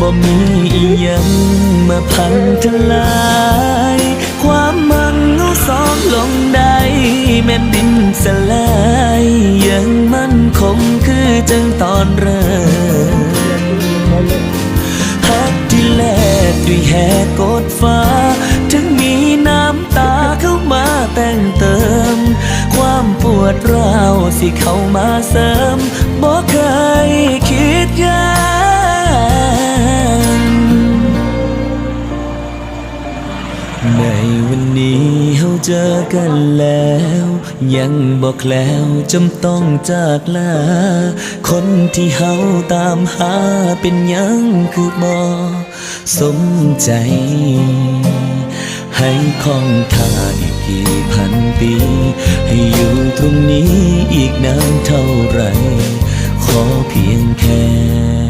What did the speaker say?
บ่มีอีหยังมาพังทลาย ความมั่งเอาสองลงได้แม่นดินสลายยังมั่นคงคือจังตอนเริ่มฮักที่แลกด้วยแหกกดฟ้า ถึงมีน้ำตาเข้ามาแต่งเติม ความปวดร้าวสิเข้ามาเสริม ในวันนี้เฮาเจอกันแล้ว ยังบอกแล้วจำต้องจากลา คนที่เฮาตามหาเป็นยังคือบ่สมใจ ให้คองทาอีกกี่พันปี ให้อยู่ตรงนี้อีกนานเท่าไหรขอเพียงแค่